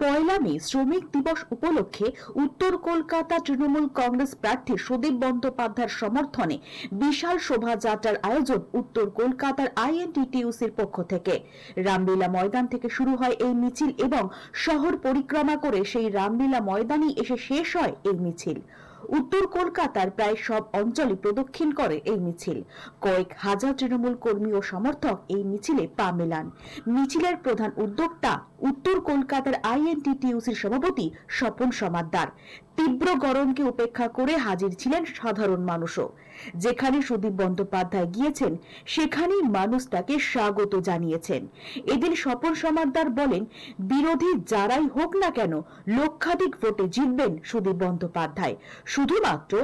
পয়লা মে শ্রমিক দিবস উপলক্ষে উত্তর কলকাতা তৃণমূল কংগ্রেস প্রার্থী সুদীপ বন্দ্যোপাধ্যায়ের সমর্থনে বিশাল শোভাযাত্রার আয়োজন উত্তর কলকাতার আইএনটিটিউসির পক্ষ থেকে। রামলীলা ময়দান থেকে শুরু হয় এই মিছিল এবং শহর পরিক্রমা করে সেই রামলীলা ময়দানেই এসে শেষ হয় এই মিছিল। উত্তর কলকাতার প্রায় সব অঞ্চলে প্রদক্ষিণ করে এই মিছিল। কয়েক হাজার তৃণমূল কর্মী ও সমর্থক এই মিছিলে পা মেলান। মিছিলের প্রধান উদ্যোক্তা উত্তর কলকাতার আইএনটিটিউসির সভাপতি স্বপন সমাদ্দার। তীব্র গরমকে উপেক্ষা করে হাজির ছিলেন সাধারণ মানুষও। যেখানে সুদীপ বন্দ্যোপাধ্যায় গিয়েছেন, সেখানেই মানুষ তাকে স্বাগত জানিয়েছেন। এদিন স্বপন সমাদ্দার বলেন, বিরোধী যারাই হোক না কেন, লক্ষাধিক ভোটে জিতবেন সুদীপ বন্দ্যোপাধ্যায়। শুধুমাত্র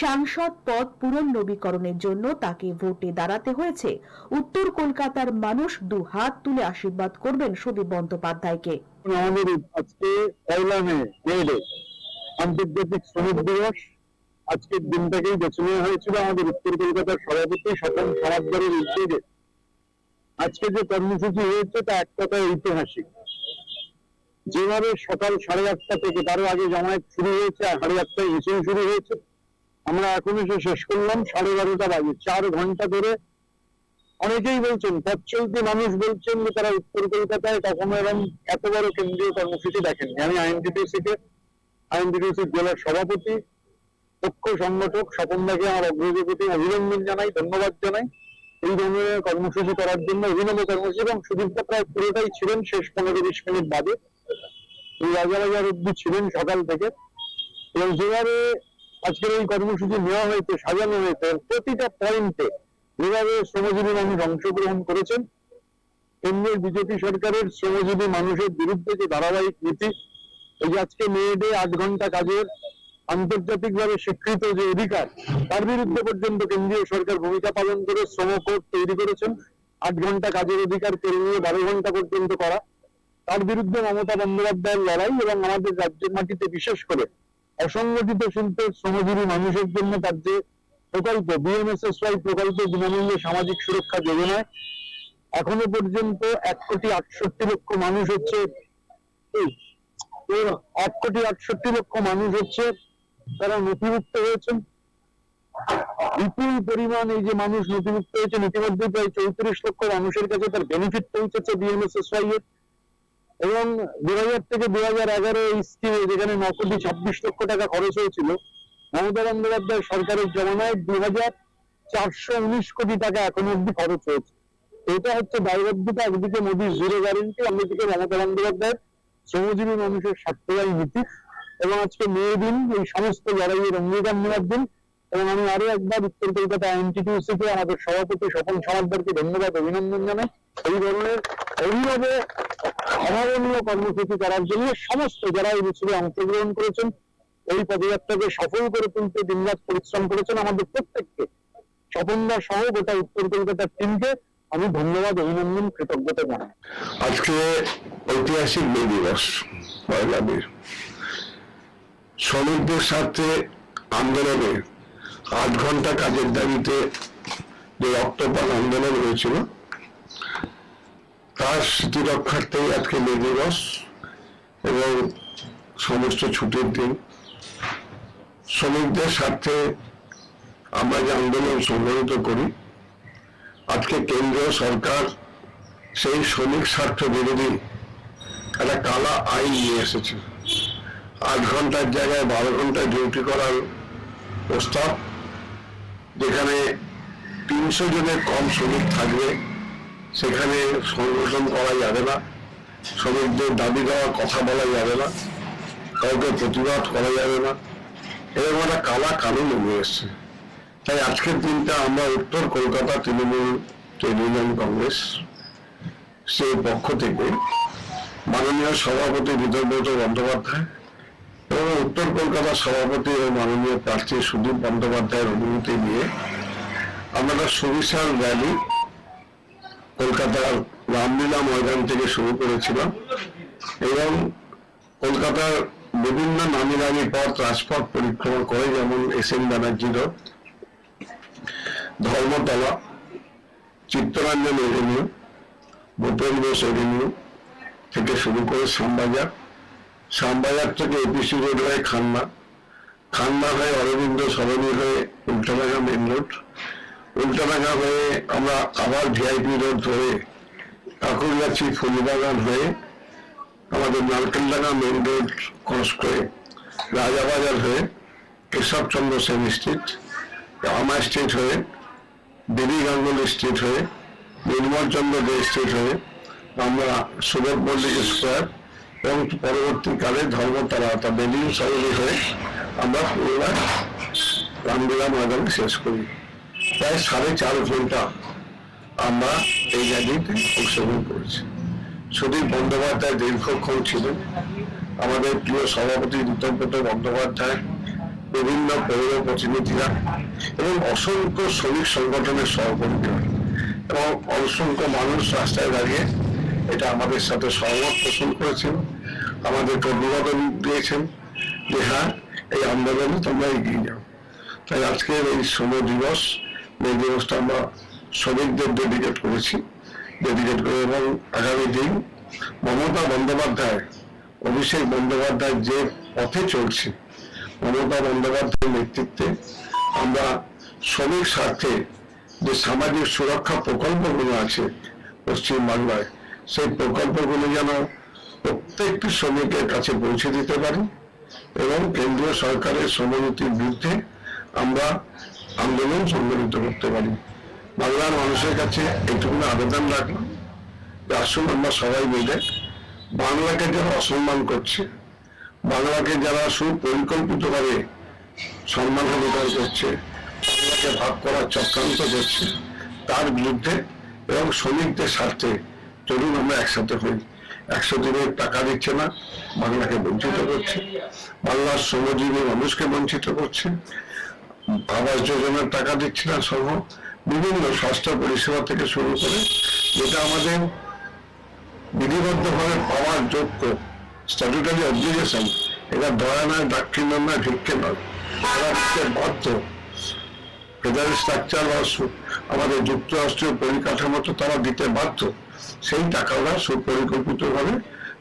সাংসদ পদ পুনর্নবীকরণের জন্য তাকে ভোটে দাঁড়াতে হয়েছে। উত্তর কলকাতার মানুষ দু হাত তুলে আশীর্বাদ করবেন সুদীপ বন্দ্যোপাধ্যায়কে। আমাদের আজকে পয়লা মে আন্তর্জাতিক শ্রমিক দিবস। আজকের দিনটাকেই বেছে হয়েছিল আমাদের উত্তর কলকাতার সভাপতি স্বপন সমাজদারের উদ্যোগে। আজকে যে কর্মসূচি হয়েছে তা এক কথায় ঐতিহাসিক। যেভাবে সকাল সাড়ে আটটা থেকে তারও আগে জামায়াত শুরু হয়েছে আর সাড়ে আটটায় মিছিল শুরু হয়েছে, আমরা এখন এসে শেষ করলাম, সাড়ে বারোটা বাজে, চার ঘণ্টা ধরে অনেকেই বলছেন, পথ মানুষ বলছেন যে তারা উত্তর কলকাতায় কখনো এরকম এত বড় কেন্দ্রীয় কর্মসূচি দেখেননি। আমি আইএনটিটিউসি কে আইএনটিটিউসি জেলার সভাপতি, পক্ষ সংগঠক স্বপনদাকে আমার অগ্রগতি অভিনন্দন জানাই, ধন্যবাদ জানাই। এই ধরনের কর্মসূচি করার জন্য অভিনব কর্মসূচি এবং সুদীপটা প্রায় পুরোটাই ছিলেন শেষ পনেরো বিশ মিনিট বাদে। অব্দি ছিলেন সকাল থেকে। এবং যেভাবে আজকের এই কর্মসূচি নেওয়া হয়েছে, সাজানো হয়েছে প্রতিটা পয়েন্টে যেভাবে শ্রমজীবী মানুষ অংশগ্রহণ করেছেন বিজেপি সরকারের শ্রমজীবী মানুষের বিরুদ্ধে যে ধারাবাহিক নীতি, এই যে আজকে মেয়েদের আট ঘণ্টা কাজের আন্তর্জাতিকভাবে স্বীকৃত যে অধিকার, তার বিরুদ্ধে পর্যন্ত কেন্দ্রীয় সরকার ভূমিকা পালন করে শ্রম কোড তৈরি করেছেন। আট ঘণ্টা কাজের অধিকার কেড়ে নিয়ে বারো ঘণ্টা পর্যন্ত করা। তার বিরুদ্ধে মমতা বন্দ্যোপাধ্যায়ের লড়াই এবং আমাদের রাজ্যের মাটিতে বিশেষ করে অসংগঠিত শিল্পের শ্রমজীবী মানুষের জন্য তার যে প্রকল্প বিএমএসএসওয়াই প্রকল্প বিনামূল্যে সামাজিক সুরক্ষা যোজনায় এখনও পর্যন্ত এক কোটি আটষট্টি লক্ষ মানুষ হচ্ছে এক কোটি আটষট্টি লক্ষ মানুষ হচ্ছে তারা নথিভুক্ত হয়েছেন। বিপুল পরিমাণ এই যে মানুষ নথিভুক্ত হয়েছেন ইতিমধ্যে প্রায় চৌত্রিশ লক্ষ মানুষের কাছে তার বেনিফিট পৌঁছেছে বিএমএসএসওয়াই এর। এবং দু হাজার থেকে দু হাজার এগারো স্কিমে যেখানে ন কোটি ছাব্বিশ লক্ষ টাকা খরচ হয়েছিল, মমতা বন্দ্যোপাধ্যায় সরকারের জমানায় দু হাজার চারশো উনিশ কোটি টাকা এখনও অব্দি খরচ হয়েছে। এটা হচ্ছে দায়বদ্ধতা একদিকে মোদীর জিরো গ্যারেন্টি অন্যদিকে মমতা বন্দ্যোপাধ্যায়ের শ্রমজীবী মানুষের স্বার্থবাহী নীতি এবং আজকে মেয়ে দিন এই সমস্ত লড়াইয়ের অঙ্গীকার নেওয়ার দিন। এবং আমি আরও একবার উত্তর কলকাতা এনটিটিউসি কে আমাদের সভাপতি স্বপন সমাজদারকে ধন্যবাদ, অভিনন্দন জানাই। এই ধরনের অভিনব অভাবনীয় কর্মসূচি করার জন্য সমস্ত যারা এই মিছিলে অংশগ্রহণ করেছেন, এই পদযাত্রাকে সফল করে তুলতে দিনরাত পরিশ্রম করেছেন আমাদের প্রত্যেককে। স্বপনদা সহ গোটা উত্তর কলকাতার টিমকে আমি ধন্যবাদ, অভিনন্দন, কৃতজ্ঞতা জানাই। আজকে ঐতিহাসিক মে দিবস, পয়লা মে। শ্রমিকদের স্বার্থে আন্দোলনে আট ঘণ্টা কাজের দাবিতে যে রক্তপাত আন্দোলন হয়েছিল তার স্মৃতি রক্ষার্থেই আজকে মে দিবস এবং সমস্ত ছুটির দিন। শ্রমিকদের স্বার্থে আমরা যে আন্দোলন সংগঠিত করি, আজকে কেন্দ্রীয় সরকার সেই শ্রমিক স্বার্থ বিরোধী একটা কালা আইন নিয়ে এসেছে। আট ঘণ্টার জায়গায় বারো ঘণ্টা ডিউটি করার প্রস্তাব, যেখানে তিনশো জনের কম শ্রমিক থাকবে। সেখানে সংগঠন করা যাবে না। শ্রমিকদের দাবি দেওয়ার কথা বলা যাবে না। কাউকে প্রতিবাদ করা যাবে না। এরকম একটা কালা কানুন নিয়ে এসছে। তাই আজকের দিনটা আমরা উত্তর কলকাতা তৃণমূল ইউনিয়ন কংগ্রেস সেই পক্ষ থেকে মাননীয় সভাপতি বিদর্ব্রত বন্দ্যোপাধ্যায় এবং উত্তর কলকাতার সভাপতি ও মাননীয় প্রার্থী সুদীপ বন্দ্যোপাধ্যায়ের অনুমতি নিয়ে আমরা সুবিশাল র্যালি কলকাতার রামলীলা ময়দান থেকে শুরু করেছিলাম এবং কলকাতার বিভিন্ন নামি দামি পথ, রাজপথ পরিক্রমা করে যেমন S N Banerjee road Dharmatala, Chittaranjan avenue, Bhupen Bose avenue থেকে শুরু করে শ্যামবাজার। শ্যামবাজার থেকে এপিসি রোড হয়ে খান্না। খান্না হয়ে অরবিন্দ সরণি হয়ে উল্টাডাঙ্গা মেন রোড। উল্টাডাঙ্গা হয়ে আমরা আবার ভিআইপি রোড ধরে কাকুরগাছি ফুলবাগান হয়ে আমাদের নারকেলডাঙ্গা মেন রোড ক্রস করে রাজাবাজার হয়ে কেশবচন্দ্র সেন স্ট্রিট আমা স্ট্রিট হয়ে, দেবী গাঙ্গুলি স্ট্রিট হয়ে, নির্মলচন্দ্র দে স্ট্রিট হয়ে আমরা সুবোধ মল্লিক স্কোয়ার এবং পরবর্তীকালে ধর্মতলা অর্থাৎ বেলিং সরণি হয়ে আমরা পুনরায় রামলীলা ময়দানে শেষ করি। প্রায় সাড়ে চার ঘণ্টা আমরা এই র্যালিতে অংশগ্রহণ করেছি। সুদীপ বন্দ্যোপাধ্যায় দীর্ঘক্ষণ ছিলেন। আমাদের প্রিয় সভাপতি ঋতব্রত বন্দ্যোপাধ্যায়, বিভিন্ন পৌর প্রতিনিধিরা এবং অসংখ্য শ্রমিক সংগঠনের সহকর্মীরা এবং অসংখ্য মানুষ রাস্তায় দাঁড়িয়ে এটা আমাদের সাথে সহমত পোষণ করেছেন। আমাদেরকে অভিবাদন দিয়েছেন যে হ্যাঁ এই আন্দোলনে তোমরা এগিয়ে যাও। তাই আজকের এই শ্রম দিবস এই দিবসটা আমরা শ্রমিকদের ডেডিকেট করেছি। ডেডিকেট করে এবং আগামী দিন মমতা বন্দ্যোপাধ্যায়, অভিষেক বন্দ্যোপাধ্যায় যে পথে চলছে, মমতা বন্দ্যোপাধ্যায়ের নেতৃত্বে আমরা শ্রমিক স্বার্থে যে সামাজিক সুরক্ষা প্রকল্পগুলো আছে পশ্চিম বাংলায় সেই প্রকল্পগুলো যেন প্রত্যেকটি শ্রমিকের কাছে পৌঁছে দিতে পারি এবং কেন্দ্রীয় সরকারের শ্রমনীতির বিরুদ্ধে আমরা আন্দোলন সংগঠিত করতে পারি। বাংলার মানুষের কাছে এইটুকু আবেদন রাখলাম যে আসুন আমরা সবাই মিলে বাংলাকে যারা অসম্মান করছে, বাংলাকে যারা সুপরিকল্পিতভাবে সম্মান অধিকার করছে, বাংলাকে ভাগ করার চক্রান্ত করছে, তার বিরুদ্ধে এবং শ্রমিকদের স্বার্থে চলুন আমরা একসাথে হই। একশো দিনের টাকা দিচ্ছে না, বাংলাকে বঞ্চিত করছে, বাংলার শ্রমজীবী মানুষকে বঞ্চিত করছে আবাস যোজনার টাকা দিচ্ছে না সহ বিভিন্ন স্বাস্থ্য পরিষেবা থেকে শুরু করে যেটা আমাদের বিধিবদ্ধভাবে পাওয়ার যোগ্য স্ট্যাটুটারি অব্লিগেশন এটা দয়া নয়, দাক্ষিণ্য নয়, ভিক্ষে নয়। তারা বাধ্য। ফেডারেল স্ট্রাকচার বা আমাদের যুক্তরাষ্ট্রীয় পরিকাঠামোতে তারা দিতে বাধ্য। সেই টাকা ওরা সুপরিকল্পিতভাবে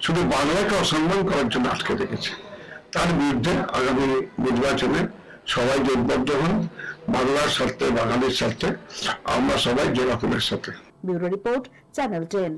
শুধু বাংলাকে অসম্মান করার জন্য আটকে রেখেছে। তার বিরুদ্ধে আগামী নির্বাচনে সবাই জোটবদ্ধ হন, বাংলার স্বার্থে, বাঙালির স্বার্থে, আমরা সবাই জোড়াফুলের সাথে। Bureau report, channel ten.